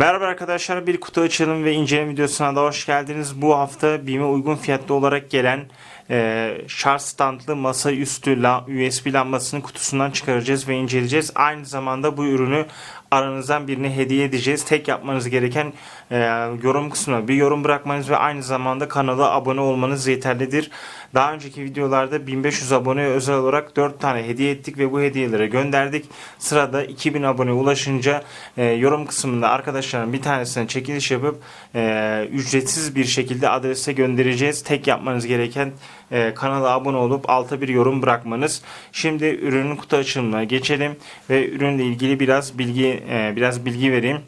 Merhaba arkadaşlar bir kutu açalım ve inceleme videosuna da hoş geldiniz. Bu hafta BİM'e uygun fiyatlı olarak gelen e, şarj standlı masaüstü la, USB lambasının kutusundan çıkaracağız ve inceleyeceğiz. Aynı zamanda bu ürünü aranızdan birine hediye edeceğiz. Tek yapmanız gereken e, yorum kısmına bir yorum bırakmanız ve aynı zamanda kanala abone olmanız yeterlidir. Daha önceki videolarda 1500 aboneye özel olarak 4 tane hediye ettik ve bu hediyelere gönderdik. Sırada 2000 abone ulaşınca e, yorum kısmında arkadaşların bir tanesine çekiliş yapıp e, ücretsiz bir şekilde adrese göndereceğiz. Tek yapmanız gereken e, kanala abone olup alta bir yorum bırakmanız. Şimdi ürünün kutu açılımına geçelim ve ürünle ilgili biraz bilgi e, biraz bilgi vereyim.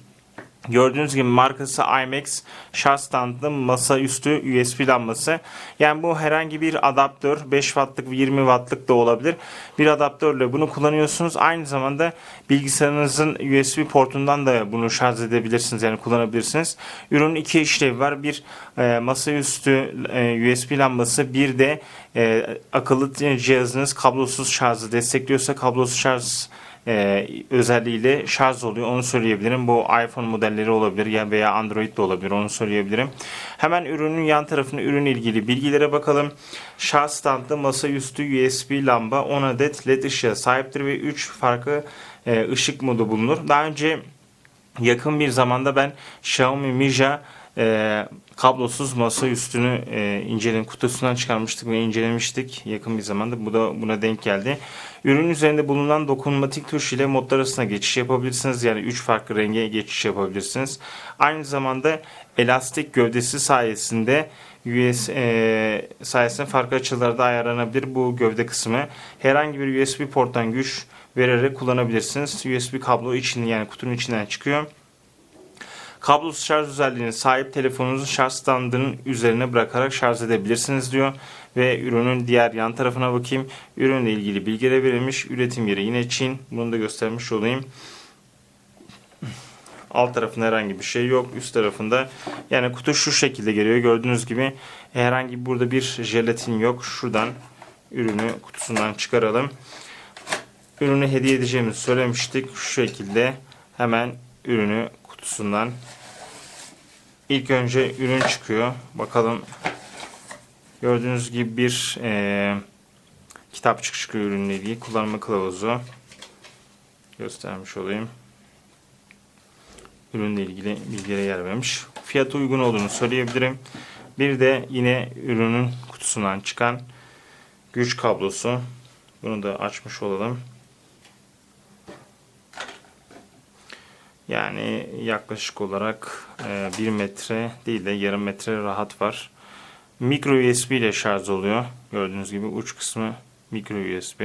Gördüğünüz gibi markası IMAX şarj standlı masaüstü USB lambası. Yani bu herhangi bir adaptör 5 wattlık 20 wattlık da olabilir. Bir adaptörle bunu kullanıyorsunuz. Aynı zamanda bilgisayarınızın USB portundan da bunu şarj edebilirsiniz yani kullanabilirsiniz. Ürünün iki işlevi var. Bir e, masaüstü e, USB lambası bir de e, akıllı cihazınız kablosuz şarjı destekliyorsa kablosuz şarj e, özelliğiyle şarj oluyor. Onu söyleyebilirim. Bu iPhone modelleri olabilir ya veya Android de olabilir. Onu söyleyebilirim. Hemen ürünün yan tarafına ürün ilgili bilgilere bakalım. Şarj standlı masaüstü USB lamba 10 adet led ışığa sahiptir ve 3 farklı e, ışık modu bulunur. Daha önce yakın bir zamanda ben Xiaomi Mija e, kablosuz masa üstünü e, inceledim kutusundan çıkarmıştık ve incelemiştik yakın bir zamanda bu da buna denk geldi. Ürün üzerinde bulunan dokunmatik tuş ile modlar arasında geçiş yapabilirsiniz. Yani 3 farklı renge geçiş yapabilirsiniz. Aynı zamanda elastik gövdesi sayesinde US e, sayesinde farklı açılarda ayarlanabilir bu gövde kısmı. Herhangi bir USB porttan güç vererek kullanabilirsiniz. USB kablo için yani kutunun içinden çıkıyor. Kablosuz şarj özelliğine sahip telefonunuzu şarj standının üzerine bırakarak şarj edebilirsiniz diyor. Ve ürünün diğer yan tarafına bakayım. Ürünle ilgili bilgiler verilmiş. Üretim yeri yine Çin. Bunu da göstermiş olayım. Alt tarafında herhangi bir şey yok. Üst tarafında yani kutu şu şekilde geliyor. Gördüğünüz gibi herhangi burada bir jelatin yok. Şuradan ürünü kutusundan çıkaralım. Ürünü hediye edeceğimizi söylemiştik. Şu şekilde hemen ürünü kutusundan ilk önce ürün çıkıyor. Bakalım gördüğünüz gibi bir e, kitapçık çıkıyor ürünle ilgili kullanma kılavuzu göstermiş olayım. Ürünle ilgili bilgilere yer vermiş. Fiyatı uygun olduğunu söyleyebilirim. Bir de yine ürünün kutusundan çıkan güç kablosu. Bunu da açmış olalım. Yani yaklaşık olarak 1 metre değil de yarım metre rahat var. Micro USB ile şarj oluyor. Gördüğünüz gibi uç kısmı micro USB.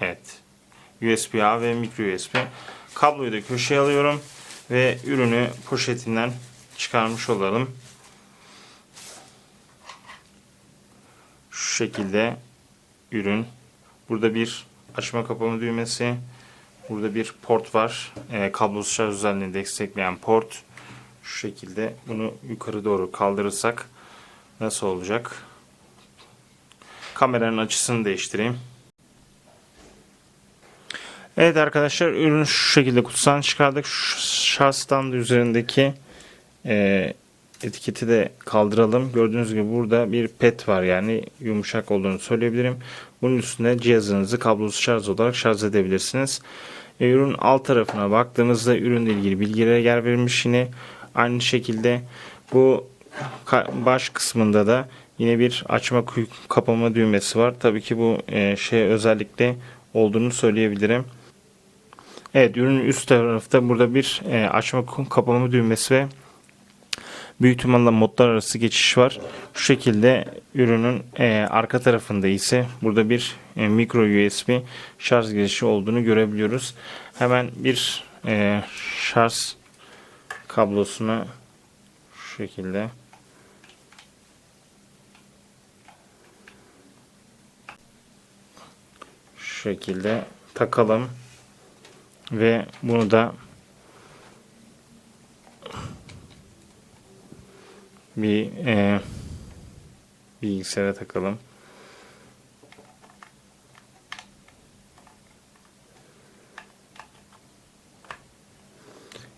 Evet. USB A ve micro USB. Kabloyu da köşeye alıyorum ve ürünü poşetinden çıkarmış olalım. Şu şekilde ürün. Burada bir açma kapama düğmesi, Burada bir port var. E, kablosuz şarj özelliğini destekleyen port. Şu şekilde bunu yukarı doğru kaldırırsak nasıl olacak? Kameranın açısını değiştireyim. Evet arkadaşlar ürünü şu şekilde kutusundan çıkardık. Şu şarj standı üzerindeki e, etiketi de kaldıralım. Gördüğünüz gibi burada bir pet var yani yumuşak olduğunu söyleyebilirim. Bunun üstüne cihazınızı kablosuz şarj olarak şarj edebilirsiniz. E, ürün alt tarafına baktığımızda ürünle ilgili bilgilere yer verilmiş yine. Aynı şekilde bu baş kısmında da yine bir açma kapama düğmesi var. Tabii ki bu şey özellikle olduğunu söyleyebilirim. Evet ürünün üst tarafta burada bir e, açma kapama düğmesi ve büyük ihtimalle modlar arası geçiş var. Şu şekilde ürünün e, arka tarafında ise burada bir e, micro USB şarj girişi olduğunu görebiliyoruz. Hemen bir e, şarj kablosunu şu şekilde şu şekilde takalım ve bunu da bir e, bilgisayara takalım.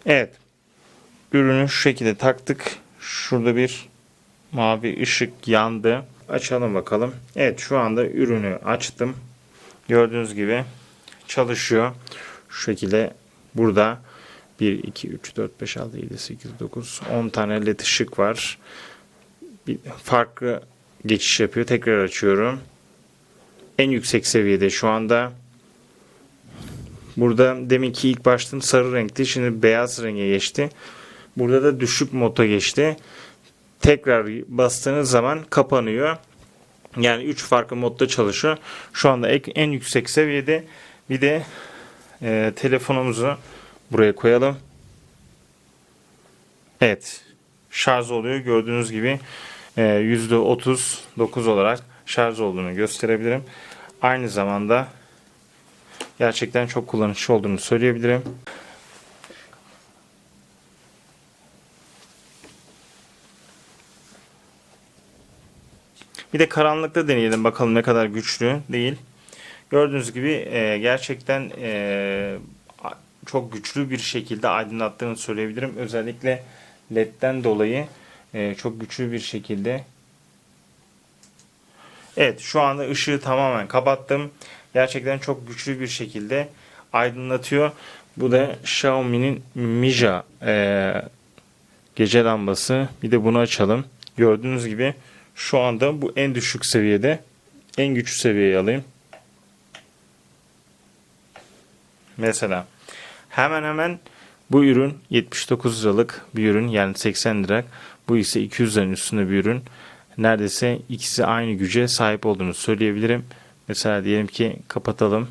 Evet. Ürünü şu şekilde taktık. Şurada bir mavi ışık yandı. Açalım bakalım. Evet şu anda ürünü açtım. Gördüğünüz gibi çalışıyor. Şu şekilde burada 1, 2, 3, 4, 5, 6, 7, 8, 9, 10 tane led ışık var. Bir farklı geçiş yapıyor. Tekrar açıyorum. En yüksek seviyede şu anda. Burada deminki ilk başta sarı renkti. Şimdi beyaz renge geçti. Burada da düşük moda geçti. Tekrar bastığınız zaman kapanıyor. Yani 3 farklı modda çalışıyor. Şu anda en yüksek seviyede. Bir de e, telefonumuzu buraya koyalım. Evet. Şarj oluyor. Gördüğünüz gibi e, %39 olarak şarj olduğunu gösterebilirim. Aynı zamanda gerçekten çok kullanışlı olduğunu söyleyebilirim. Bir de karanlıkta deneyelim bakalım ne kadar güçlü değil. Gördüğünüz gibi e, gerçekten e, çok güçlü bir şekilde aydınlattığını söyleyebilirim. Özellikle LED'den dolayı e, çok güçlü bir şekilde. Evet şu anda ışığı tamamen kapattım. Gerçekten çok güçlü bir şekilde aydınlatıyor. Bu da Xiaomi'nin Mija e, gece lambası. Bir de bunu açalım. Gördüğünüz gibi şu anda bu en düşük seviyede. En güçlü seviyeyi alayım. Mesela hemen hemen bu ürün 79 liralık bir ürün yani 80 lira. Bu ise 200 liranın üstünde bir ürün. Neredeyse ikisi aynı güce sahip olduğunu söyleyebilirim. Mesela diyelim ki kapatalım.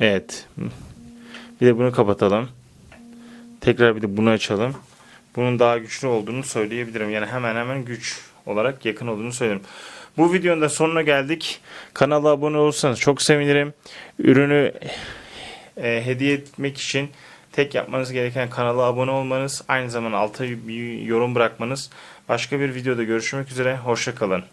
Evet. Bir de bunu kapatalım. Tekrar bir de bunu açalım. Bunun daha güçlü olduğunu söyleyebilirim. Yani hemen hemen güç olarak yakın olduğunu söylerim. Bu videonun da sonuna geldik. Kanala abone olursanız çok sevinirim. Ürünü e, hediye etmek için tek yapmanız gereken kanala abone olmanız, aynı zamanda alta bir yorum bırakmanız. Başka bir videoda görüşmek üzere. Hoşça kalın.